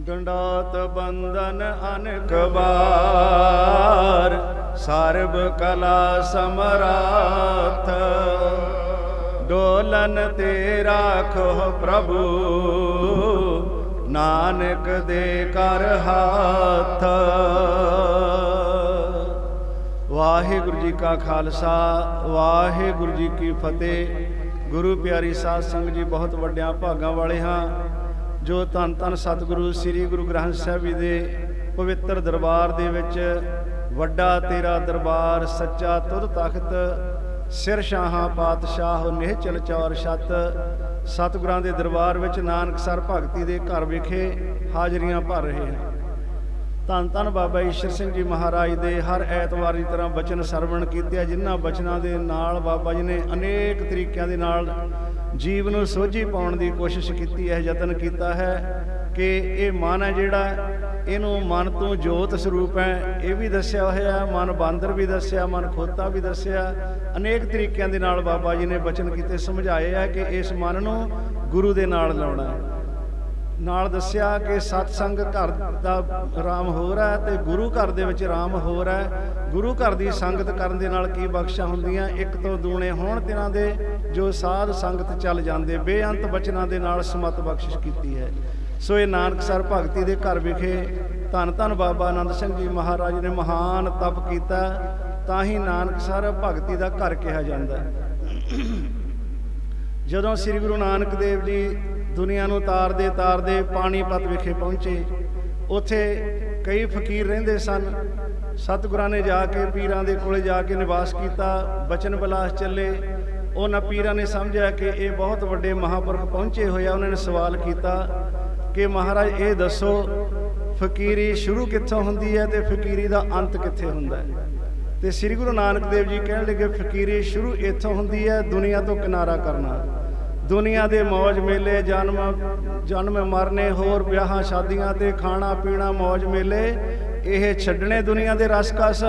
ਡੰਡਾਤ ਬੰਧਨ ਅਨਕ ਬਾਰ ਸਰਬ ਕਲਾ ਸਮਰਾਥ। ਡੋਲਨ ਤੇ ਰਾਖੋ ਪ੍ਰਭੂ, ਨਾਨਕ ਦੇ ਕਰ ਹਾਥ। ਵਾਹਿਗੁਰੂ ਜੀ ਕਾ ਖਾਲਸਾ, ਵਾਹਿਗੁਰੂ ਜੀ ਕੀ ਫਤਿਹ। ਗੁਰੂ ਪਿਆਰੀ ਸਾਧ ਸੰਗਤ ਜੀ, ਬਹੁਤ ਵੱਡਿਆਂ ਭਾਗਾਂ ਵਾਲੇ ਹਾਂ। ਜੋ ਧੰਨ ਧੰਨ ਸਤਿਗੁਰੂ ਸ੍ਰੀ ਗੁਰੂ ਗ੍ਰੰਥ ਸਾਹਿਬ ਜੀ ਦੇ ਪਵਿੱਤਰ ਦਰਬਾਰ ਦੇ ਵਿੱਚ ਵੱਡਾ ਤੇਰਾ ਦਰਬਾਰ, ਸੱਚਾ ਤੁਧ ਤਖਤ, ਸਿਰ ਸ਼ਾਹਾਂ ਪਾਤਸ਼ਾਹ, ਨਿਹਚਲ ਚੌਰ ਛਤ, ਸਤਿਗੁਰਾਂ ਦੇ ਦਰਬਾਰ ਵਿੱਚ ਨਾਨਕ ਸਰ ਭਗਤੀ ਦੇ ਘਰ ਵਿਖੇ ਹਾਜ਼ਰੀਆਂ ਭਰ ਰਹੇ ਹਨ। ਧੰਨ ਧੰਨ ਬਾਬਾ ਈਸ਼ਰ ਸਿੰਘ ਜੀ ਮਹਾਰਾਜ ਦੇ ਹਰ ਐਤਵਾਰ ਦੀ ਤਰ੍ਹਾਂ ਬਚਨ ਸਰਵਣ ਕੀਤੇ ਆ, ਜਿਨ੍ਹਾਂ ਬਚਨਾਂ ਦੇ ਨਾਲ ਬਾਬਾ ਜੀ ਨੇ ਅਨੇਕ ਤਰੀਕਿਆਂ ਦੇ ਨਾਲ ਜੀਵ ਨੂੰ ਸੋਝੀ ਪਾਉਣ ਦੀ ਕੋਸ਼ਿਸ਼ ਕੀਤੀ ਹੈ ਯਤਨ ਕੀਤਾ ਹੈ ਕਿ ਇਹ ਮਨ ਹੈ ਜਿਹੜਾ, ਇਹਨੂੰ ਮਨ ਤੋਂ ਜੋਤ ਸਰੂਪ ਹੈ, ਇਹ ਵੀ ਦੱਸਿਆ ਹੋਇਆ, ਮਨ ਬਾਂਦਰ ਵੀ ਦੱਸਿਆ, ਮਨ ਖੋਤਾ ਵੀ ਦੱਸਿਆ, ਅਨੇਕ ਤਰੀਕਿਆਂ ਦੇ ਨਾਲ ਬਾਬਾ ਜੀ ਨੇ ਬਚਨ ਕੀਤੇ, ਸਮਝਾਏ ਆ ਕਿ ਇਸ ਮਨ ਨੂੰ ਗੁਰੂ ਦੇ ਨਾਲ ਲਾਉਣਾ ਹੈ। ਨਾਲ ਦੱਸਿਆ ਕਿ ਸਤਸੰਗ ਘਰ ਦਾ ਰਾਮ ਹੋਰ ਹੈ ਤੇ ਗੁਰੂ ਘਰ ਦੇ ਵਿੱਚ ਰਾਮ ਹੋਰ ਹੈ। ਗੁਰੂ ਘਰ ਦੀ ਸੰਗਤ ਕਰਨ ਦੇ ਨਾਲ ਕੀ ਬਖਸ਼ਾ ਹੁੰਦੀਆਂ? ਇੱਕ ਤੋਂ ਦੂਣੇ ਹੋਣ ਤਿਨਾਂ ਦੇ, ਜੋ ਸਾਧ ਸੰਗਤ ਚੱਲ ਜਾਂਦੇ। ਬੇਅੰਤ ਬਚਨਾਂ ਦੇ ਨਾਲ ਸਮਤ ਬਖਸ਼ਿਸ਼ ਕੀਤੀ ਹੈ। ਸੋ ਇਹ ਨਾਨਕਸਰ ਭਗਤੀ ਦੇ ਘਰ ਵਿਖੇ ਧੰਨ ਧੰਨ ਬਾਬਾ ਆਨੰਦ ਸਿੰਘ ਜੀ ਮਹਾਰਾਜ ਨੇ ਮਹਾਨ ਤਪ ਕੀਤਾ। ਤਾਂ ਹੀ ਨਾਨਕਸਰ ਭਗਤੀ ਦਾ ਘਰ ਕਿਹਾ ਜਾਂਦਾ ਜਦੋਂ ਸ੍ਰੀ ਗੁਰੂ ਨਾਨਕ ਦੇਵ ਜੀ ਦੁਨੀਆ ਨੂੰ ਤਾਰਦੇ ਤਾਰਦੇ ਪਾਣੀਪਤ ਵਿਖੇ ਪਹੁੰਚੇ। ਉੱਥੇ ਕਈ ਫਕੀਰ ਰਹਿੰਦੇ ਸਨ। ਸਤਿਗੁਰਾਂ ਨੇ ਜਾ ਕੇ ਪੀਰਾਂ ਦੇ ਕੋਲੇ ਜਾ ਕੇ ਨਿਵਾਸ ਕੀਤਾ। ਬਚਨ ਬਲਾਸ ਚੱਲੇ। ਉਹਨਾਂ ਪੀਰਾਂ ਨੇ ਸਮਝਿਆ ਕਿ ਇਹ ਬਹੁਤ ਵੱਡੇ ਮਹਾਪੁਰਖ ਪਹੁੰਚੇ ਹੋਏ ਆ। ਉਹਨਾਂ ਨੇ ਸਵਾਲ ਕੀਤਾ ਕਿ ਮਹਾਰਾਜ, ਇਹ ਦੱਸੋ, ਫਕੀਰੀ ਸ਼ੁਰੂ ਕਿੱਥੋਂ ਹੁੰਦੀ ਹੈ ਤੇ ਫਕੀਰੀ ਦਾ ਅੰਤ ਕਿੱਥੇ ਹੁੰਦਾ ਹੈ? ਤੇ ਸ੍ਰੀ ਗੁਰੂ ਨਾਨਕ ਦੇਵ ਜੀ ਕਹਿਣ ਲੱਗੇ, ਫਕੀਰੀ ਸ਼ੁਰੂ ਇੱਥੋਂ ਹੁੰਦੀ ਹੈ ਦੁਨੀਆ ਤੋਂ ਕਿਨਾਰਾ ਕਰਨਾ ਦੁਨੀਆ ਦੇ ਮौज ਮੇਲੇ, ਜਨਮ ਜਨਮ ਮਰਨੇ, ਹੋਰ ਵਿਆਹਾਂ, ਸ਼ਾਦੀਆਂ ਤੇ ਖਾਣਾ ਪੀਣਾ ਮौज ਮੇਲੇ, ਇਹ ਛੱਡਣੇ ਦੁਨੀਆ ਦੇ ਰਸਕਸ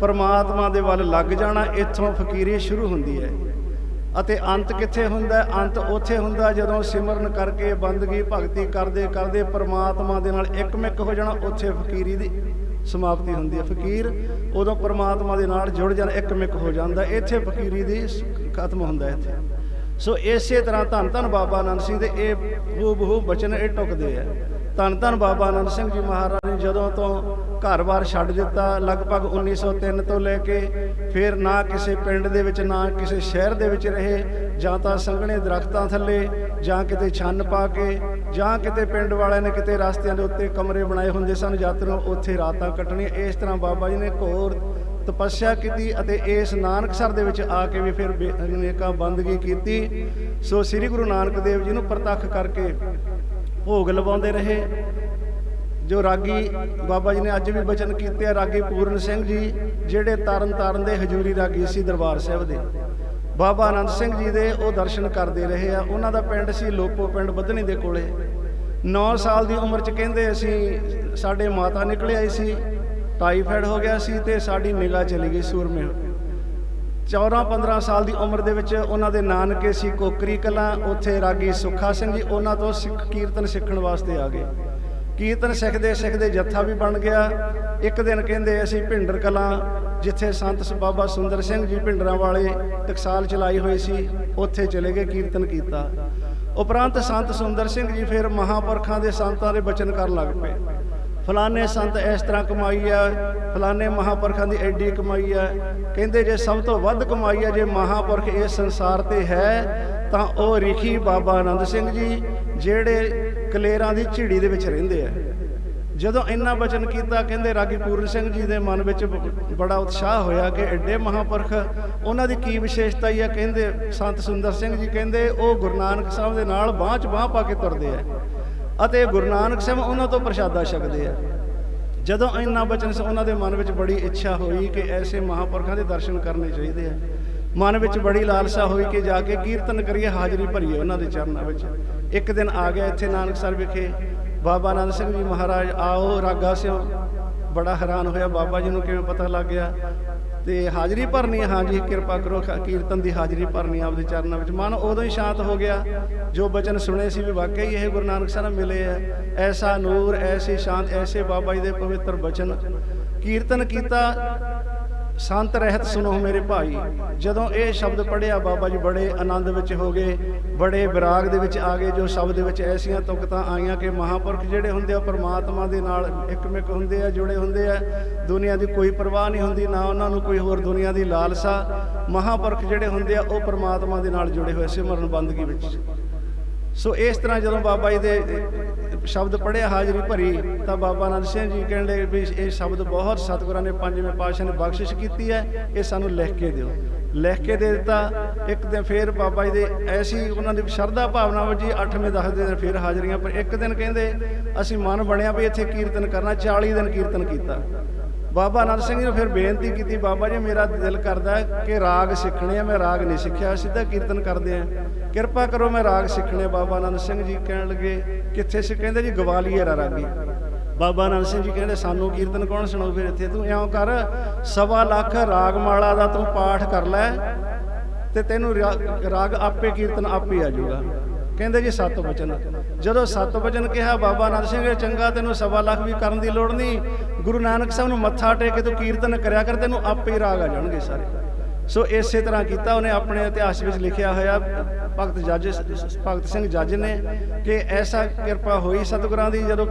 ਪਰਮਾਤਮਾ ਦੇ ਵੱਲ ਲੱਗ ਜਾਣਾ, ਇੱਥੋਂ ਫਕੀਰੀ ਸ਼ੁਰੂ ਹੁੰਦੀ ਹੈ। ਅਤੇ ਅੰਤ ਕਿੱਥੇ ਹੁੰਦਾ? ਅੰਤ ਉੱਥੇ ਹੁੰਦਾ ਜਦੋਂ ਸਿਮਰਨ ਕਰਕੇ ਬੰਦਗੀ, ਭਗਤੀ ਕਰਦੇ ਕਰਦੇ ਪਰਮਾਤਮਾ ਦੇ ਨਾਲ ਇੱਕਮਿਕ ਹੋ ਜਾਣਾ, ਉੱਥੇ ਫਕੀਰੀ ਦੀ ਸਮਾਪਤੀ ਹੁੰਦੀ ਹੈ। ਫਕੀਰ ਉਦੋਂ ਪਰਮਾਤਮਾ ਦੇ ਨਾਲ ਜੁੜ ਜਾਣਾ, ਇੱਕਮਿਕ ਹੋ ਜਾਂਦਾ, ਇੱਥੇ ਫਕੀਰੀ ਦੀ ਖਤਮ ਹੁੰਦਾ ਇੱਥੇ। ਸੋ ਇਸੇ ਤਰ੍ਹਾਂ ਧੰਨ ਧੰਨ ਬਾਬਾ ਆਨੰਦ ਸਿੰਘ ਦੇ ਇਹ ਬਹੂ ਬਹੂ ਬਚਨ ਇਹ ਟੁਕਦੇ ਆ। ਧੰਨ ਧੰਨ ਬਾਬਾ ਆਨੰਦ ਸਿੰਘ ਜੀ ਮਹਾਰਾਜ ਨੇ ਜਦੋਂ ਤੋਂ ਘਰ-ਬਾਰ ਛੱਡ ਦਿੱਤਾ, ਲਗਭਗ 1903 ਤੋਂ ਲੈ ਕੇ ਫਿਰ ਨਾ ਕਿਸੇ ਪਿੰਡ ਦੇ ਵਿੱਚ, ਨਾ ਕਿਸੇ ਸ਼ਹਿਰ ਦੇ ਵਿੱਚ ਰਹੇ, ਜਾਂ ਤਾਂ ਸੰਘਣੇ ਦਰਖਤਾਂ ਥੱਲੇ, ਜਾਂ ਕਿਤੇ ਛੰਨ ਪਾ ਕੇ, ਜਾਂ ਕਿਤੇ ਪਿੰਡ ਵਾਲਿਆਂ ਨੇ ਕਿਤੇ ਰਸਤਿਆਂ ਦੇ ਉੱਤੇ ਕਮਰੇ ਬਣਾਏ ਹੁੰਦੇ ਸਨ ਯਾਤਰੀਆਂ ਉੱਥੇ ਰਾਤਾਂ ਕੱਟਣੀਆਂ। ਇਸ ਤਰ੍ਹਾਂ ਬਾਬਾ ਜੀ ਨੇ ਘੋਰ ਤਪੱਸਿਆ ਕੀਤੀ ਅਤੇ ਇਸ ਨਾਨਕਸਰ ਦੇ ਵਿੱਚ ਆ ਕੇ ਵੀ ਫਿਰ ਬੇ- ਅਨੇਕਾਂ ਬੰਦਗੀ ਕੀਤੀ। ਸੋ ਸ੍ਰੀ ਗੁਰੂ ਨਾਨਕ ਦੇਵ ਜੀ ਨੂੰ ਪ੍ਰਤੱਖ ਕਰਕੇ ਭੋਗ ਲਵਾਉਂਦੇ ਰਹੇ। ਜੋ ਰਾਗੀ ਬਾਬਾ ਜੀ ਨੇ ਅੱਜ ਵੀ ਬਚਨ ਕੀਤੇ ਆ, ਰਾਗੀ ਪੂਰਨ ਸਿੰਘ ਜੀ, ਜਿਹੜੇ ਤਰਨ ਤਾਰਨ ਦੇ ਹਜੂਰੀ ਰਾਗੀ ਸੀ ਦਰਬਾਰ ਸਾਹਿਬ ਦੇ। ਬਾਬਾ ਆਨੰਦ ਸਿੰਘ ਜੀ ਦੇ ਉਹ ਦਰਸ਼ਨ ਕਰਦੇ ਰਹੇ ਆ। ਉਹਨਾਂ ਦਾ ਪਿੰਡ ਸੀ ਲੋਪੋ ਪਿੰਡ ਬੱਧਨੀ ਦੇ ਕੋਲੇ। 9 ਸਾਲ ਦੀ ਉਮਰ ਚ ਕਹਿੰਦੇ ਅਸੀਂ, ਸਾਡੇ ਮਾਤਾ ਨਿਕਲੇ ਆਈ ਸੀ। ਟਾਈਫਾਇਡ ਹੋ ਗਿਆ ਸੀ ਤੇ ਸਾਡੀ ਨਿਗਾਹ ਚਲੀ ਗਈ ਸੂਰਮੇ 14-15 ਸਾਲ ਦੀ ਉਮਰ ਦੇ ਵਿੱਚ ਉਹਨਾਂ ਦੇ ਨਾਨਕੇ ਸੀ ਕੋਕਰੀ ਕਲਾਂ, ਉੱਥੇ ਰਾਗੀ ਸੁੱਖਾ ਸਿੰਘ ਜੀ, ਉਹਨਾਂ ਤੋਂ ਸਿੱਖ ਕੀਰਤਨ ਸਿੱਖਣ ਵਾਸਤੇ ਆ ਗਏ। ਕੀਰਤਨ ਸਿੱਖਦੇ ਸਿੱਖਦੇ ਜੱਥਾ ਵੀ ਬਣ ਗਿਆ। ਇੱਕ ਦਿਨ ਕਹਿੰਦੇ ਅਸੀਂ ਭਿੰਡਰ ਕਲਾਂ, ਜਿੱਥੇ ਸੰਤ ਬਾਬਾ ਸੁੰਦਰ ਸਿੰਘ ਜੀ ਭਿੰਡਰਾਂ ਵਾਲੇ ਟਕਸਾਲ ਚਲਾਈ ਹੋਈ ਸੀ, ਉੱਥੇ ਚਲੇ ਗਏ, ਕੀਰਤਨ ਕੀਤਾ। ਉਪਰੰਤ ਸੰਤ ਸੁੰਦਰ ਸਿੰਘ ਜੀ ਫਿਰ ਮਹਾਪੁਰਖਾਂ ਦੇ ਸੰਤਾਂ ਦੇ ਬਚਨ ਕਰਨ ਲੱਗ ਪਏ। ਫਲਾਣੇ ਸੰਤ ਇਸ ਤਰ੍ਹਾਂ ਕਮਾਈ ਆ, ਫਲਾਣੇ ਮਹਾਪੁਰਖਾਂ ਦੀ ਐਡੀ ਕਮਾਈ ਆ। ਕਹਿੰਦੇ ਜੇ ਸਭ ਤੋਂ ਵੱਧ ਕਮਾਈ ਆ, ਜੇ ਮਹਾਪੁਰਖ ਇਸ ਸੰਸਾਰ ਤੇ ਹੈ, ਤਾਂ ਉਹ ਰਿਖੀ ਬਾਬਾ ਆਨੰਦ ਸਿੰਘ ਜੀ, ਜਿਹੜੇ ਕਲੇਰਾਂ ਦੀ ਝਿੜੀ ਦੇ ਵਿੱਚ ਰਹਿੰਦੇ ਆ। ਜਦੋਂ ਇੰਨਾ ਬਚਨ ਕੀਤਾ, ਕਹਿੰਦੇ ਰਾਗੀ ਪੂਰਨ ਸਿੰਘ ਜੀ ਦੇ ਮਨ ਵਿੱਚ ਬ- ਬੜਾ ਉਤਸ਼ਾਹ ਹੋਇਆ ਕਿ ਐਡੇ ਮਹਾਪੁਰਖ, ਉਹਨਾਂ ਦੀ ਕੀ ਵਿਸ਼ੇਸ਼ਤਾ ਹੀ ਆ? ਕਹਿੰਦੇ ਸੰਤ ਸੁੰਦਰ ਸਿੰਘ ਜੀ ਕਹਿੰਦੇ, ਉਹ ਗੁਰੂ ਨਾਨਕ ਸਾਹਿਬ ਦੇ ਨਾਲ ਬਾਂਹ 'ਚ ਬਾਂਹ ਪਾ ਕੇ ਤੁਰਦੇ ਆ। ਅਤੇ ਗੁਰੂ ਨਾਨਕ ਸਾਹਿਬ ਉਹਨਾਂ ਤੋਂ ਪ੍ਰਸ਼ਾਦਾ ਛਕਦੇ ਆ। ਜਦੋਂ ਇੰਨਾ ਬਚਨ ਸੀ ਉਹਨਾਂ ਦੇ ਮਨ ਵਿੱਚ ਬੜੀ ਇੱਛਾ ਹੋਈ ਕਿ ਐਸੇ ਮਹਾਪੁਰਖਾਂ ਦੇ ਦਰਸ਼ਨ ਕਰਨੇ ਚਾਹੀਦੇ ਆ। ਮਨ ਵਿੱਚ ਬੜੀ ਲਾਲਸਾ ਹੋਈ ਕਿ ਜਾ ਕੇ ਕੀਰਤਨ ਕਰੀਏ, ਹਾਜ਼ਰੀ ਭਰੀਏ ਉਹਨਾਂ ਦੇ ਚਰਨਾਂ ਵਿੱਚ। ਇੱਕ ਦਿਨ ਆ ਗਿਆ ਇੱਥੇ ਨਾਨਕਸਰ ਵਿਖੇ। ਬਾਬਾ ਆਨੰਦ ਸਿੰਘ ਜੀ ਮਹਾਰਾਜ, ਆਓ ਰਾਗਾ ਸਿਓ। ਬੜਾ ਹੈਰਾਨ ਹੋਇਆ, ਬਾਬਾ ਜੀ ਨੂੰ ਕਿਵੇਂ ਪਤਾ ਲੱਗ ਗਿਆ? ਤੇ ਹਾਜ਼ਰੀ ਭਰਨੀ ਹੈ। ਹਾਂਜੀ, ਕਿਰਪਾ ਕਰੋ ਕੀਰਤਨ ਦੀ ਹਾਜ਼ਰੀ ਭਰਨੀ ਆਪਦੇ ਚਰਨਾਂ ਵਿੱਚ। ਮਨ ਉਦੋਂ ਹੀ ਸ਼ਾਂਤ ਹੋ ਗਿਆ ਜੋ ਬਚਨ ਸੁਣੇ ਸੀ ਵੀ ਵਾਕਈ ਇਹ ਗੁਰੂ ਨਾਨਕ ਸਾਹਿਬ ਮਿਲੇ ਆ ਐਸਾ ਨੂਰ, ਐਸੀ ਸ਼ਾਂਤ, ਐਸੇ ਬਾਬਾ ਜੀ ਦੇ ਪਵਿੱਤਰ ਬਚਨ। ਕੀਰਤਨ ਕੀਤਾ ਸੰਤ ਰਹਿਤ ਸੁਣੋ ਮੇਰੇ ਭਾਈ। ਜਦੋਂ ਇਹ ਸ਼ਬਦ ਪੜਿਆ ਬਾਬਾ ਜੀ ਬੜੇ ਆਨੰਦ ਵਿੱਚ ਹੋ ਗਏ, ਬੜੇ ਵਿਰਾਗ ਦੇ ਵਿੱਚ ਆ ਗਏ, ਜੋ ਸ਼ਬਦ ਵਿੱਚ ਐਸੀਆਂ ਤੁਕਤਾਂ ਆਈਆਂ ਕਿ ਮਹਾਪੁਰਖ ਜਿਹੜੇ ਹੁੰਦੇ ਆ ਪਰਮਾਤਮਾ ਦੇ ਨਾਲ ਇੱਕਮਿਕ ਹੁੰਦੇ ਆ, ਜੁੜੇ ਹੁੰਦੇ ਆ। ਦੁਨੀਆ ਦੀ ਕੋਈ ਪਰਵਾਹ ਨਹੀਂ ਹੁੰਦੀ, ਨਾ ਉਹਨਾਂ ਨੂੰ ਕੋਈ ਹੋਰ ਦੁਨੀਆ ਦੀ ਲਾਲਸਾ। ਮਹਾਪੁਰਖ ਜਿਹੜੇ ਹੁੰਦੇ ਆ, ਉਹ ਪਰਮਾਤਮਾ ਦੇ ਨਾਲ ਜੁੜੇ ਹੋਏ ਸਿਮਰਨ ਬੰਦਗੀ ਵਿੱਚ। ਸੋ ਇਸ ਤਰ੍ਹਾਂ ਜਦੋਂ ਬਾਬਾ ਜੀ ਦੇ ਸ਼ਬਦ ਪੜਿਆ ਹਾਜ਼ਰੀ ਭਰੀ, ਤਾਂ ਬਾਬਾ ਆਨੰਦ ਸਿੰਘ ਜੀ ਕਹਿੰਦੇ ਵੀ ਇਹ ਸ਼ਬਦ ਬਹੁਤ ਸਤਿਗੁਰਾਂ ਨੇ ਪੰਜਵੇਂ ਪਾਤਸ਼ਾਹ ਨੇ ਬਖਸ਼ਿਸ਼ ਕੀਤੀ ਹੈ, ਇਹ ਸਾਨੂੰ ਲਿਖ ਕੇ ਦਿਓ। ਲਿਖ ਕੇ ਦੇ ਦਿੱਤਾ, ਇੱਕ ਦਿਨ ਫੇਰ ਬਾਬਾ ਜੀ ਦੇ ਐਸੀ ਉਹਨਾਂ ਦੀ ਸ਼ਰਧਾ ਭਾਵਨਾ ਵਜੀ 8ਵੇਂ 10ਵੇਂ ਦਿਨ ਫੇਰ ਹਾਜ਼ਰੀਆਂ ਪਰ ਇੱਕ ਦਿਨ ਕਹਿੰਦੇ, ਅਸੀਂ ਮਨ ਬਣਿਆ ਵੀ ਇੱਥੇ ਕੀਰਤਨ ਕਰਨਾ 40 ਦਿਨ ਕੀਰਤਨ ਕੀਤਾ। ਬਾਬਾ ਅਨੰਦ ਸਿੰਘ ਜੀ ਨੇ ਫਿਰ ਬੇਨਤੀ ਕੀਤੀ, ਬਾਬਾ ਜੀ, ਮੇਰਾ ਦਿਲ ਕਰਦਾ ਕਿ ਰਾਗ ਸਿੱਖਣੇ ਆ, ਮੈਂ ਰਾਗ ਨਹੀਂ ਸਿੱਖਿਆ, ਸਿੱਧਾ ਕੀਰਤਨ ਕਰਦੇ ਆ। ਕਿਰਪਾ ਕਰੋ ਮੈਂ ਰਾਗ ਸਿੱਖਣੇ ਬਾਬਾ ਅਨੰਦ ਸਿੰਘ ਜੀ ਕਹਿਣ ਲੱਗੇ, ਕਿੱਥੇ ਸੀ ਕਹਿੰਦੇ ਜੀ ਗਵਾਲੀਅਰ ਆ ਰਾਗੀ ਬਾਬਾ ਅਨੰਦ ਸਿੰਘ ਜੀ ਕਹਿੰਦੇ, ਸਾਨੂੰ ਕੀਰਤਨ ਕੌਣ ਸੁਣਾਉ ਫਿਰ ਇੱਥੇ? ਤੂੰ ਇਉਂ ਕਰ, ਸਵਾ ਲੱਖ ਰਾਗ ਮਾਲਾ ਦਾ ਤੂੰ ਪਾਠ ਕਰ ਲੈ ਤੇ ਤੈਨੂੰ ਰਾਗ ਆਪੇ ਕੀਰਤਨ ਆਪੇ ਆ ਜਾਊਗਾ। ਕਹਿੰਦੇ ਜੀ ਸੱਤ ਵਚਨ। ਜਦੋਂ ਸੱਤ ਵਚਨ ਕਿਹਾ, ਬਾਬਾ ਆਨੰਦ ਸਿੰਘ ਚੰਗਾ, ਤੈਨੂੰ ਸਵਾ ਲੱਖ ਵੀ ਕਰਨ ਦੀ ਲੋੜ ਨਹੀਂ। ਗੁਰੂ ਨਾਨਕ ਸਾਹਿਬ ਨੂੰ ਮੱਥਾ ਟੇਕ ਕੇ ਤੂੰ ਕੀਰਤਨ ਕਰਿਆ ਕਰ, ਤੈਨੂੰ ਆਪੇ ਹੀ ਰਾਗ ਆ ਜਾਣਗੇ ਸਾਰੇ। ਸੋ ਇਸੇ ਤਰ੍ਹਾਂ ਕੀਤਾ ਉਹਨੇ, ਆਪਣੇ ਇਤਿਹਾਸ ਵਿੱਚ ਲਿਖਿਆ ਹੋਇਆ ਭਗਤ ਜੱਜ, ਭਗਤ ਸਿੰਘ ਜੱਜ ਨੇ ਕਿ ਐਸਾ ਕਿਰਪਾ ਹੋਈ ਸਤਿਗੁਰਾਂ ਦੀ, ਜਦੋਂ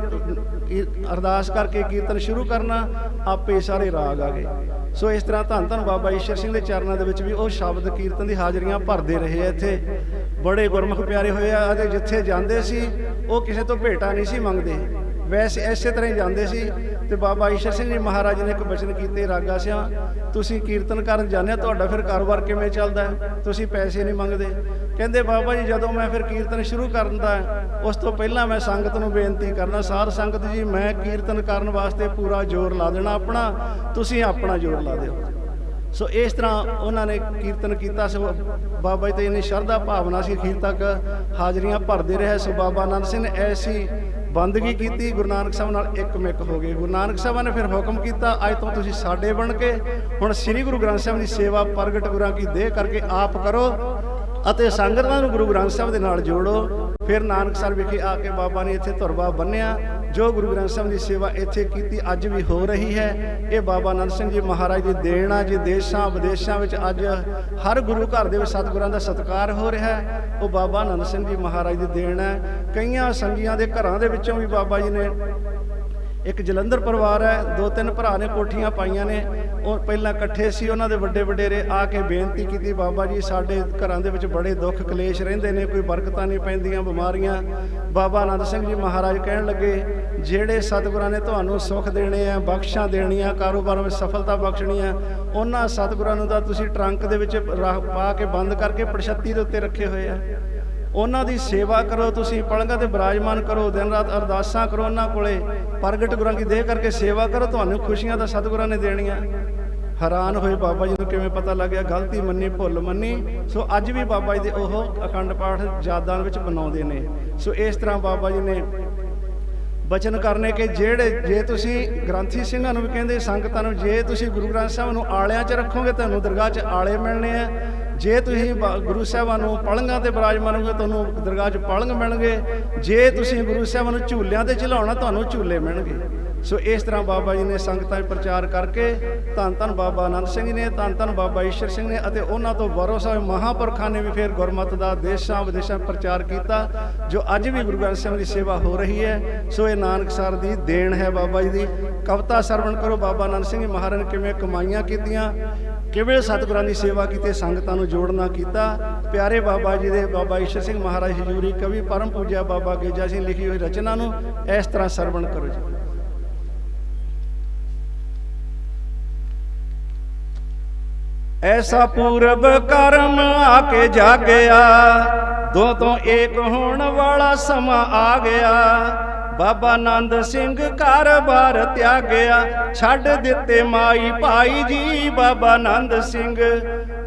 ਅਰਦਾਸ ਕਰਕੇ ਕੀਰਤਨ ਸ਼ੁਰੂ ਕਰਨਾ, ਆਪੇ ਸਾਰੇ ਰਾਗ ਆ ਗਏ। ਸੋ ਇਸ ਤਰ੍ਹਾਂ ਧੰਨ ਧੰਨ ਬਾਬਾ ਈਸ਼ਰ ਸਿੰਘ ਦੇ ਚਰਨਾਂ ਦੇ ਵਿੱਚ ਵੀ ਉਹ ਸ਼ਬਦ ਕੀਰਤਨ ਦੀ ਹਾਜ਼ਰੀਆਂ ਭਰਦੇ ਰਹੇ ਆ ਇੱਥੇ। ਬੜੇ ਗੁਰਮੁਖ ਪਿਆਰੇ ਹੋਏ ਆ ਅਤੇ ਜਿੱਥੇ ਜਾਂਦੇ ਸੀ, ਉਹ ਕਿਸੇ ਤੋਂ ਭੇਟਾ ਨਹੀਂ ਸੀ ਮੰਗਦੇ। ਵੈਸੇ ਐਸੇ ਤਰ੍ਹਾਂ ਹੀ ਜਾਂਦੇ ਸੀ ਤੇ ਬਾਬਾ ਈਸ਼ਰ ਸਿੰਘ ਜੀ ਮਹਾਰਾਜ ਨੇ ਇੱਕ ਬਚਨ ਕੀਤੇ, ਰਾਗਾ ਸਿਆ, ਤੁਸੀਂ ਕੀਰਤਨ ਕਰਨ ਜਾਂਦੇ ਆ ਤੁਹਾਡਾ ਫਿਰ ਕਾਰੋਬਾਰ ਕਿਵੇਂ ਚੱਲਦਾ ਤੁਸੀਂ ਪੈਸੇ ਨਹੀਂ ਮੰਗਦੇ। ਕਹਿੰਦੇ, ਬਾਬਾ ਜੀ, ਜਦੋਂ ਮੈਂ ਫਿਰ ਕੀਰਤਨ ਸ਼ੁਰੂ ਕਰਦਾ ਉਸ ਤੋਂ ਪਹਿਲਾਂ ਮੈਂ ਸੰਗਤ ਨੂੰ ਬੇਨਤੀ ਕਰਨਾ ਸਾਰ ਸੰਗਤ ਜੀ, ਮੈਂ ਕੀਰਤਨ ਕਰਨ ਵਾਸਤੇ ਪੂਰਾ ਜ਼ੋਰ ਲਾ ਦੇਣਾ ਆਪਣਾ, ਤੁਸੀਂ ਆਪਣਾ ਜ਼ੋਰ ਲਾ ਦਿਓ। ਸੋ ਇਸ ਤਰ੍ਹਾਂ ਉਹਨਾਂ ਨੇ ਕੀਰਤਨ ਕੀਤਾ ਸੋ ਬਾਬਾ ਜੀ ਤੇ ਇੰਨੀ ਸ਼ਰਧਾ ਭਾਵਨਾ ਸੀ ਅਖੀਰ ਤੱਕ ਹਾਜ਼ਰੀਆਂ ਭਰਦੇ ਰਹੇ। ਸੋ ਬਾਬਾ ਆਨੰਦ ਸਿੰਘ ਨੇ ਐਸੀ ਬੰਦਗੀ ਕੀਤੀ, ਗੁਰੂ ਨਾਨਕ ਸਾਹਿਬ ਨਾਲ ਇੱਕ ਮਿੱਕ ਹੋ ਗਏ। ਗੁਰੂ ਨਾਨਕ ਸਾਹਿਬ ਨੇ ਫਿਰ ਹੁਕਮ ਕੀਤਾ, ਅੱਜ ਤੋਂ ਤੁਸੀਂ ਸਾਡੇ ਬਣ ਕੇ ਹੁਣ ਸ੍ਰੀ ਗੁਰੂ ਗ੍ਰੰਥ ਸਾਹਿਬ ਦੀ ਸੇਵਾ ਪ੍ਰਗਟ ਗੁਰਾਂ ਕੀ ਦੇਹ ਕਰਕੇ ਆਪ ਕਰੋ ਅਤੇ ਸੰਗਤਾਂ ਨੂੰ ਗੁਰੂ ਗ੍ਰੰਥ ਸਾਹਿਬ ਦੇ ਨਾਲ ਜੋੜੋ। ਫਿਰ ਨਾਨਕ ਸਾਹਿਬ ਵਿਖੇ ਆ ਕੇ ਬਾਬਾ ਨੇ ਇੱਥੇ ਧੁਰਬਾ ਬੰਨਿਆ। ਜੋ ਗੁਰੂ ਗ੍ਰੰਥ ਸਾਹਿਬ ਦੀ ਸੇਵਾ ਇੱਥੇ ਕੀਤੀ, ਅੱਜ ਵੀ ਹੋ ਰਹੀ ਹੈ। ਇਹ ਬਾਬਾ ਆਨੰਦ ਸਿੰਘ ਜੀ ਮਹਾਰਾਜ ਦੀ ਦੇਣ ਆ, ਜੀ ਦੇਸ਼ਾਂ ਵਿਦੇਸ਼ਾਂ ਵਿੱਚ ਅੱਜ ਹਰ ਗੁਰੂ ਘਰ ਦੇ ਵਿੱਚ ਸਤਿਗੁਰਾਂ ਦਾ ਸਤਿਕਾਰ ਹੋ ਰਿਹਾ ਹੈ। ਉਹ ਬਾਬਾ ਆਨੰਦ ਸਿੰਘ ਜੀ ਮਹਾਰਾਜ ਦੀ ਦੇਣ ਹੈ। ਕਈਆਂ ਸੰਗੀਆਂ ਦੇ ਘਰਾਂ ਦੇ ਵਿੱਚੋਂ ਵੀ ਬਾਬਾ ਜੀ ਨੇ ਇੱਕ ਜਲੰਧਰ ਪਰਿਵਾਰ ਹੈ, ਦੋ ਤਿੰਨ ਭਰਾ ਨੇ ਕੋਠੀਆਂ ਪਾਈਆਂ ਨੇ। ਉਹ ਪਹਿਲਾਂ ਇਕੱਠੇ ਸੀ, ਉਹਨਾਂ ਦੇ ਵੱਡੇ ਵਡੇਰੇ ਆ ਕੇ ਬੇਨਤੀ ਕੀਤੀ, ਬਾਬਾ ਜੀ, ਸਾਡੇ ਘਰਾਂ ਦੇ ਵਿੱਚ ਬੜੇ ਦੁੱਖ ਕਲੇਸ਼ ਰਹਿੰਦੇ ਨੇ, ਕੋਈ ਬਰਕਤਾਂ ਨਹੀਂ ਪੈਂਦੀਆਂ, ਬਿਮਾਰੀਆਂ। ਬਾਬਾ ਆਨੰਦ ਸਿੰਘ ਜੀ ਮਹਾਰਾਜ ਕਹਿਣ ਲੱਗੇ, ਜਿਹੜੇ ਸਤਿਗੁਰਾਂ ਨੇ ਤੁਹਾਨੂੰ ਸੁੱਖ ਦੇਣੇ ਆ, ਬਖਸ਼ਾਂ ਦੇਣੀਆਂ, ਕਾਰੋਬਾਰਾਂ ਵਿੱਚ ਸਫਲਤਾ ਬਖਸ਼ਣੀ ਆ, ਉਹਨਾਂ ਸਤਿਗੁਰਾਂ ਨੂੰ ਤਾਂ ਤੁਸੀਂ ਟਰੰਕ ਦੇ ਵਿੱਚ ਰੱਖ- ਪਾ ਕੇ ਬੰਦ ਕਰਕੇ ਪੜਛੱਤੀ ਦੇ ਉੱਤੇ ਰੱਖੇ ਹੋਏ ਆ। ਉਹਨਾਂ ਦੀ ਸੇਵਾ ਕਰੋ, ਤੁਸੀਂ ਪਲੰਘਾਂ ਤੇ ਬਿਰਾਜਮਾਨ ਕਰੋ, ਦਿਨ ਰਾਤ ਅਰਦਾਸਾਂ ਕਰੋ ਉਹਨਾਂ ਕੋਲੇ। ਪ੍ਰਗਟ ਗੁਰਾਂ ਦੀ ਦੇਹ ਕਰਕੇ ਸੇਵਾ ਕਰੋ, ਤੁਹਾਨੂੰ ਖੁਸ਼ੀਆਂ ਤਾਂ ਸਤਿਗੁਰਾਂ ਨੇ ਦੇਣੀਆਂ। ਹੈਰਾਨ ਹੋਏ ਬਾਬਾ ਜੀ ਨੂੰ ਕਿਵੇਂ ਪਤਾ ਲੱਗਿਆ ਗਲਤੀ ਮੰਨੀ, ਭੁੱਲ ਮੰਨੀ। ਸੋ ਅੱਜ ਵੀ ਬਾਬਾ ਜੀ ਦੇ ਉਹ ਅਖੰਡ ਪਾਠ ਯਾਦਾਂ ਵਿੱਚ ਬਣਾਉਂਦੇ ਨੇ। ਸੋ ਇਸ ਤਰ੍ਹਾਂ ਬਾਬਾ ਜੀ ਨੇ ਬਚਨ ਕਰਨੇ ਕਿ ਜਿਹੜੇ, ਜੇ ਤੁਸੀਂ ਗ੍ਰੰਥੀ ਸਿੰਘਾਂ ਨੂੰ ਵੀ ਕਹਿੰਦੇ ਸੰਗਤਾਂ ਨੂੰ, ਜੇ ਤੁਸੀਂ ਗੁਰੂ ਗ੍ਰੰਥ ਸਾਹਿਬ ਨੂੰ ਆਲਿਆਂ 'ਚ ਰੱਖੋਗੇ, ਤੁਹਾਨੂੰ ਦਰਗਾਹ 'ਚ ਆਲੇ ਮਿਲਣੇ ਆ। ਜੇ ਤੁਸੀਂ ਬ- ਗੁਰੂ ਸਾਹਿਬਾਂ ਨੂੰ ਪਲੰਘਾਂ ਤੇ ਬਿਰਾਜਮਾਨ ਹੋਗੇ ਤੁਹਾਨੂੰ ਦਰਗਾਹ 'ਚ ਪਲੰਘ ਮਿਲਣਗੇ। ਜੇ ਤੁਸੀਂ ਗੁਰੂ ਸਾਹਿਬਾਂ ਨੂੰ ਝੂਲਿਆਂ ਤੇ ਝੁਲਾਉਣਾ ਤੁਹਾਨੂੰ ਝੂਲੇ ਮਿਲਣਗੇ। ਸੋ ਇਸ ਤਰ੍ਹਾਂ ਬਾਬਾ ਜੀ ਨੇ ਸੰਗਤਾਂ 'ਚ ਪ੍ਰਚਾਰ ਕਰਕੇ, ਧੰਨ ਧੰਨ ਬਾਬਾ ਆਨੰਦ ਸਿੰਘ ਜੀ ਨੇ, ਧੰਨ ਧੰਨ ਬਾਬਾ ਈਸ਼ਰ ਸਿੰਘ ਨੇ ਅਤੇ ਉਹਨਾਂ ਤੋਂ ਬਰੋ ਸਾਹਿਬ ਮਹਾਂਪੁਰਖਾਂ ਨੇ ਵੀ ਫਿਰ ਗੁਰਮਤ ਦਾ ਦੇਸ਼ਾਂ ਵਿਦੇਸ਼ਾਂ ਪ੍ਰਚਾਰ ਕੀਤਾ, ਜੋ ਅੱਜ ਵੀ ਗੁਰੂ ਗ੍ਰੰਥ ਸਾਹਿਬ ਦੀ ਸੇਵਾ ਹੋ ਰਹੀ ਹੈ। ਸੋ ਇਹ ਨਾਨਕਸਰ ਦੀ ਦੇਣ ਹੈ ਬਾਬਾ ਜੀ ਦੀ। ਕਵਿਤਾ ਸਰਵਣ ਕਰੋ ਬਾਬਾ ਆਨੰਦ ਸਿੰਘ ਜੀ ਮਹਾਰਾਜ ਨੇ ਕਿਵੇਂ ਕਮਾਈਆਂ ਕੀਤੀਆਂ। ਕਿਵੇਂ ਸਤਿਗੁਰਾਂ ਦੀ ਸੇਵਾ ਕੀਤੀ, ਸੰਗਤਾਂ ਨੂੰ ਜੋੜਨਾ ਕੀਤਾ? ਪਿਆਰੇ ਬਾਬਾ ਜੀ ਦੇ ਬਾਬਾ ਈਸ਼ਰ ਸਿੰਘ ਮਹਾਰਾਜ ਹਜੂਰੀ ਕਵੀ ਪਰਮ ਪੂਜਿਆ ਬਾਬਾ ਗੇਜਾ ਸਿੰਘ ਲਿਖੀ ਹੋਈ ਰਚਨਾ ਨੂੰ ਇਸ ਤਰ੍ਹਾਂ ਸਰਵਣ ਕਰੋ ਜੀ। ਐਸਾ ਪੂਰਬ ਕਰਮ ਆ ਕੇ ਜਾਗਿਆ, ਦੋ ਤੋਂ ਏਕ ਹੋਣ ਵਾਲਾ ਸਮਾਂ ਆ ਗਿਆ। ਬਾਬਾ ਆਨੰਦ ਸਿੰਘ ਘਰ-ਬਾਰ ਤਿਆਗਿਆ, ਛੱਡ ਦਿੱਤੇ ਮਾਈ ਭਾਈ ਜੀ ਬਾਬਾ ਆਨੰਦ ਸਿੰਘ।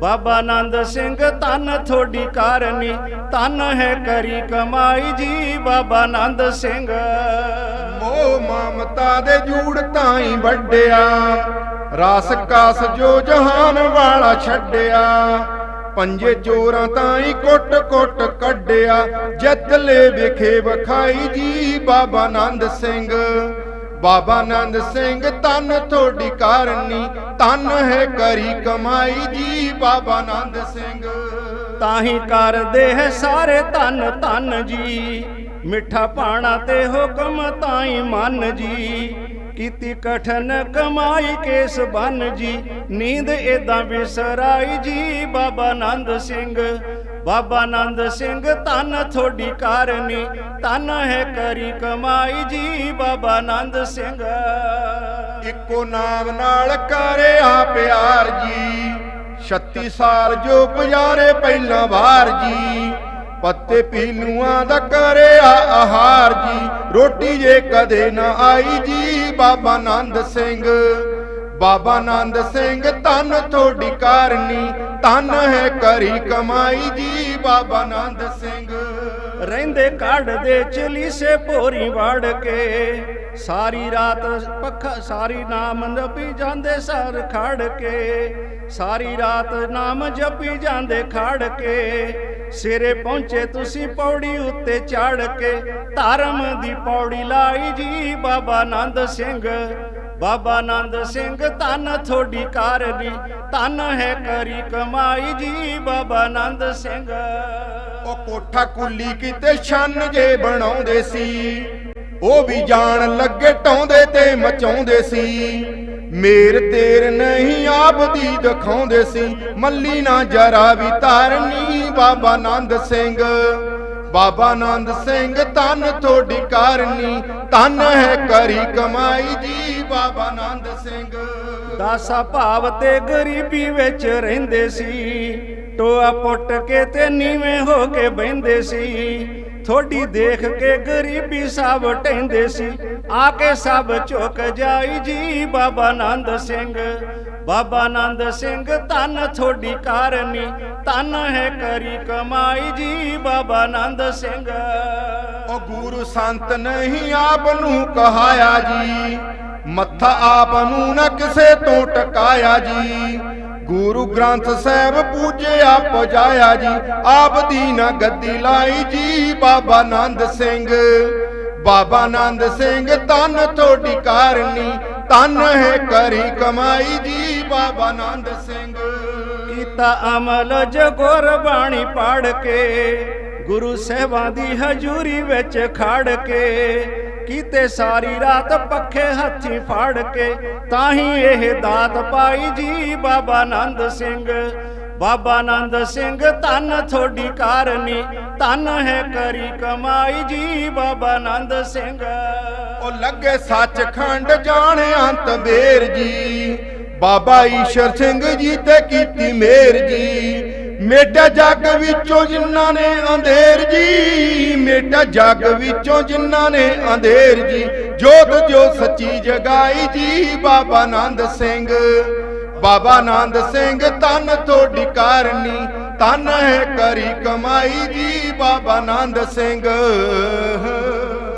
ਬਾਬਾ ਆਨੰਦ ਸਿੰਘ ਧੰਨ ਥੋੜੀ ਕਾਰਨੀ ਤਨ ਹੈ ਕਰੀ ਕਮਾਈ ਜੀ ਬਾਬਾ ਆਨੰਦ ਸਿੰਘ। ਮੋਹ ਮਮਤਾ ਦੇ ਜੂੜ ਤਾਂ ਹੀ ਵੱਡਿਆ ਰਾਸ ਕਾਸ ਜੋ ਜਹਾਨ ਵਾਲਾ ਛੱਡਿਆ। ਪੰਜੇ ਚੋਰਾਂ ਤਾਂ ਹੀ ਕੁੱਟ ਕੁੱਟ ਕੱਢਿਆ। ਜਿੱਤ ਲੈ ਵਿਖੇ ਵਖਾਈ ਜੀ ਬਾਬਾ ਆਨੰਦ ਸਿੰਘ। ਬਾਬਾ ਆਨੰਦ ਸਿੰਘ ਤਨ ਤੁਹਾਡੀ ਕਾਰਨੀ ਤਨ ਹੈ ਕਰੀ ਕਮਾਈ ਜੀ ਬਾਬਾ ਆਨੰਦ ਸਿੰਘ। ਤਾਂ ਹੀ ਕਰਦੇ ਹੈ ਸਾਰੇ ਧੰਨ ਧੰਨ ਜੀ, ਮਿੱਠਾ ਪਾਣਾ ਤੇ ਹੁਕਮ ਤਾਂ ਹੀ ਮੰਨ ਜੀ। ਕੀਤੀ ਕਠਨ ਕਮਾਈ ਕੇਸ ਬਨ ਜੀ। ਨੀਂਦ ਏਦਾਂ ਵਿਸਰਾਈ ਜੀ, ਬਾਬਾ ਆਨੰਦ ਸਿੰਘ। ਬਾਬਾ ਆਨੰਦ ਸਿੰਘ ਧੰਨ ਥੋੜੀ ਕਾਰਨੀ, ਧੰਨ ਹੈ ਕਰੀ ਕਮਾਈ ਜੀ, ਬਾਬਾ ਆਨੰਦ ਸਿੰਘ। ਇੱਕੋ ਨਾਮ ਨਾਲ ਕਰਿਆ ਪਿਆਰ ਜੀ। 36 ਸਾਲ ਜੋ ਪੁਜਾਰੇ ਪਹਿਲਾਂ ਵਾਰ ਜੀ। ਪੱਤੇ ਪੀਲੂਆਂ ਦਾ ਕਰਿਆ ਆਹਾਰ ਜੀ। ਰੋਟੀ ਜੇ ਕਦੇ ਨਾ ਆਈ ਜੀ ਬਾਬਾ ਆਨੰਦ ਸਿੰਘ। ਬਾਬਾ ਆਨੰਦ ਸਿੰਘ ਧੰਨ ਤੁਹਾਡੀ ਕਾਰਨੀ, ਧੰਨ ਹੈ ਕਰੀ ਕਮਾਈ ਜੀ, ਬਾਬਾ ਆਨੰਦ ਸਿੰਘ। ਰਹਿੰਦੇ ਕੱਢਦੇ ਚਲੀਸੇ ਭੋਰੀ ਵੜ ਕੇ, ਸਾਰੀ ਰਾਤ ਪੱਖਾ, ਸਾਰੀ ਨਾਮ ਜਪੀ ਜਾਂਦੇ ਸਰ ਖੜ ਕੇ, ਸਾਰੀ ਰਾਤ ਨਾਮ ਜਪੀ ਜਾਂਦੇ ਖੜ ਕੇ ਸਿਰੇ ਪਹੁੰਚੇ ਤੁਸੀਂ ਪੌੜੀ ਉੱਤੇ ਚੜ ਕੇ, ਧਰਮ ਦੀ ਪੌੜੀ ਲਾਈ ਜੀ ਬਾਬਾ ਆਨੰਦ ਸਿੰਘ। ਬਾਬਾ ਆਨੰਦ ਸਿੰਘ ਧੰਨ ਥੋੜੀ ਕਾਰਨੀ ਧੰਨ ਹੈ ਕਰੀ ਕਮਾਈ ਜੀ ਬਾਬਾ ਆਨੰਦ ਸਿੰਘ। ਉਹ ਕੋਠਾ ਕੁੱਲੀ ਕਿਤੇ ਛੰਨ ਜੇ ਬਣਾਉਂਦੇ ਸੀ, ਉਹ ਵੀ ਜਾਣ ਲੱਗੇ ਟਾਉਂਦੇ ਤੇ ਮਚਾਉਂਦੇ ਸੀ। ਮੇਰ ਤੇਰ ਨਹੀਂ ਆਪ ਦਿਖਾਉਂਦੇ ਸੀ। ਮੱਲੀ ਨਾ ਜਰਾ ਵੀ ਤਾਰਨੀ ਬਾਬਾ ਆਨੰਦ ਸਿੰਘ। ਬਾਬਾ ਆਨੰਦ ਸਿੰਘ ਧੰਨ ਤੁਹਾਡੀ ਕਾਰਨੀ, ਧੰਨ ਹੈ ਕਰੀ ਕਮਾਈ ਜੀ, ਬਾਬਾ ਆਨੰਦ ਸਿੰਘ। ਦਾਸਾ ਭਾਵ ਤੇ ਗਰੀਬੀ ਵਿੱਚ ਰਹਿੰਦੇ ਸੀ। ਟੋਆ ਪੁੱਟ ਕੇ ਤੇ ਨੀਵੇਂ ਹੋ ਕੇ ਬਹਿੰਦੇ ਸੀ। ਥੋੜੀ ਦੇਖ ਕੇ ਗਰੀਬੀ ਸਭ ਟੈਂਦੇ ਸੀ। ਆ ਕੇ ਸਭ ਝੁਕ ਜਾਈ ਜੀ, ਬਾਬਾ ਆਨੰਦ ਸਿੰਘ। ਬਾਬਾ ਆਨੰਦ ਸਿੰਘ, ਧੰਨ ਥੋੜੀ ਕਾਰਨੀ, ਧੰਨ ਹੈ ਕਰੀ ਕਮਾਈ ਜੀ, ਬਾਬਾ ਆਨੰਦ ਸਿੰਘ। ਉਹ ਗੁਰੂ ਸੰਤ ਨਹੀਂ ਆਪ ਨੂੰ ਕਹਾਇਆ ਜੀ, ਮੱਥਾ ਆਪ ਨੂੰ ਨਾ ਕਿਸੇ ਤੋਂ ਟਕਾਇਆ ਜੀ। ਗੁਰੂ ਗ੍ਰੰਥ ਸਾਹਿਬ ਪੂਜਿਆ, ਪਜਾਇਆ ਜੀ, ਆਪ ਦੀ ਨਾ ਗੱਦੀ ਲਾਈ ਜੀ, ਬਾਬਾ ਆਨੰਦ ਸਿੰਘ। ਬਾਬਾ ਆਨੰਦ ਸਿੰਘ ਤਨ ਤੁਹਾਡੀ ਕਾਰਨੀ ਤਨ ਹੈ ਕਰੀ ਕਮਾਈ ਜੀ, ਬਾਬਾ ਆਨੰਦ ਸਿੰਘ। ਕੀਤਾ ਅਮਲ ਜਗੋਰ ਬਾਣੀ ਪੜ ਕੇ, ਗੁਰੂ ਸਾਹਿਬਾਂ ਦੀ ਹਜ਼ੂਰੀ ਵਿੱਚ ਖੜ ਕੇ, ਕੀਤੇ ਸਾਰੀ ਰਾਤ ਪੱਖੇ ਹੱਥੀ ਫੜ ਕੇ, ਤਾਂ ਹੀ ਇਹ ਦਾਤ ਪਾਈ ਜੀ, ਬਾਬਾ ਆਨੰਦ ਸਿੰਘ। ਬਾਬਾ ਆਨੰਦ ਸਿੰਘ, ਧੰਨ ਥੋੜੀ ਕਾਰਨੀ, ਧੰਨ ਹੈ ਕਰੀ ਕਮਾਈ ਜੀ, ਬਾਬਾ ਆਨੰਦ ਸਿੰਘ। ਉਹ ਲੱਗੇ ਸੱਚਖੰਡ ਜਾਣ ਅੰਤ ਬੇਰ ਜੀ, ਬਾਬਾ ਈਸ਼ਰ ਸਿੰਘ ਜੀ ਤੇ ਕੀਤੀ ਮੇਰ ਜੀ। ਮੇਟਾ ਜੱਗ ਵਿੱਚੋਂ ਜਿਨ੍ਹਾਂ ਨੇ ਅੰਧੇਰ ਜੀ ਮੇਟਾ ਜੱਗ ਵਿੱਚੋਂ ਜਿਨ੍ਹਾਂ ਨੇ ਅੰਧੇਰ ਜੀ। ਜੋਤ ਜੋ ਸੱਚੀ ਜਗਾਈ ਜੀ, ਬਾਬਾ ਆਨੰਦ ਸਿੰਘ। ਬਾਬਾ ਆਨੰਦ ਸਿੰਘ ਤਨ ਤੁਹਾਡੀ ਕਾਰਨੀ। ਤਨ ਹੈ ਕਰੀ ਕਮਾਈ ਜੀ ਬਾਬਾ ਆਨੰਦ ਸਿੰਘ।